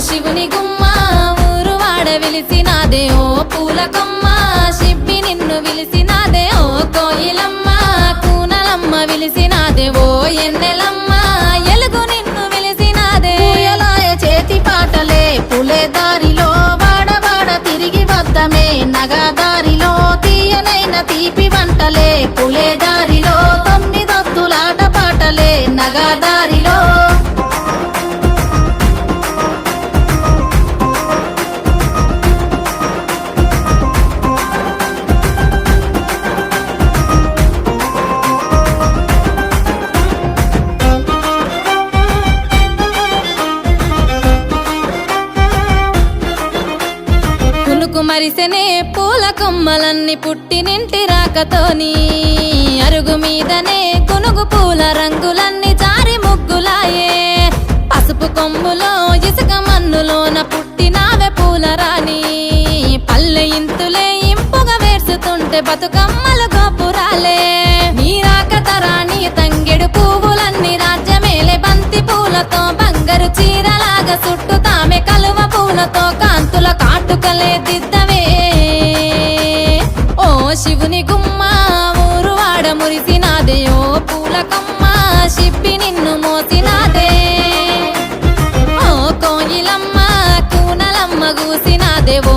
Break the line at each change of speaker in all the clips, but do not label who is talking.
శివుని గుమ్మ ఊరు వాడ విలిసినాదే ఓ పూల కొమ్మ. శిబ్బి నిన్ను విలిసినాదే ఓ కోయిలమ్మ కూనలమ్మ విలిసినాదే ఓ ఎన్నెలమ్మ. ఎలుగు నిన్ను విలిసినాదే.
పూయలాయ చేతి పాటలే పులే దారిలో వాడవాడ తిరిగి వద్దమే. నగదారిలో తీయనైన తీపి
మరిసెనే పూల కొమ్మలన్నీ పుట్టినింటి రాకతోని అరుగు మీదనే కొనుగు పూల రంగులన్నీ జారి ముగ్గులాయే. పసుపు కొమ్ములో ఇసుక మన్నులోన పుట్టినావే పూల రాణి. పల్లె ఇంతులే ఇంపుగా వేర్చుతుంటే బతుకమ్మలు గోపురాలే. పూల కొమ్మ షిప్పి నిన్ను మోసినాదే. ఓ కోయిలమ్మ కూనలమ్మ గూసినాదేవో.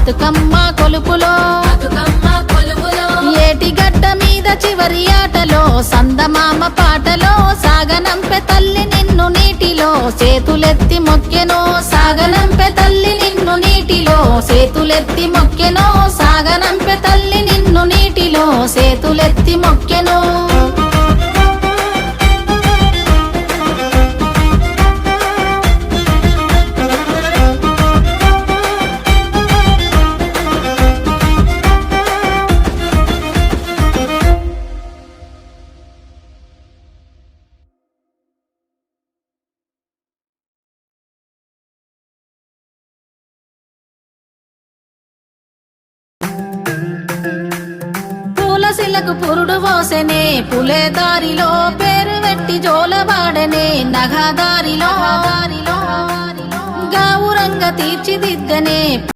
బతుకమ్మ కొలుపులో. ఏటి గడ్డ మీద చివరి ఆటలో సందమామ పాటలో సాగనంపె తల్లి నిన్ను నీటిలో చేతులెత్తి మొక్కెనో సాగనంపె తల్లి నిన్ను నీటిలో చేతులెత్తి మొక్కెనో సాగనంపె తల్లి నిన్ను నీటిలో చేతులెత్తి మొక్కెనో. తులసిలకు పురుడు పోసెనే పులే దారిలో పేరు వెట్టి జోలబాడనే నగదారిలో గౌరంగ తీర్చిదిద్దనే.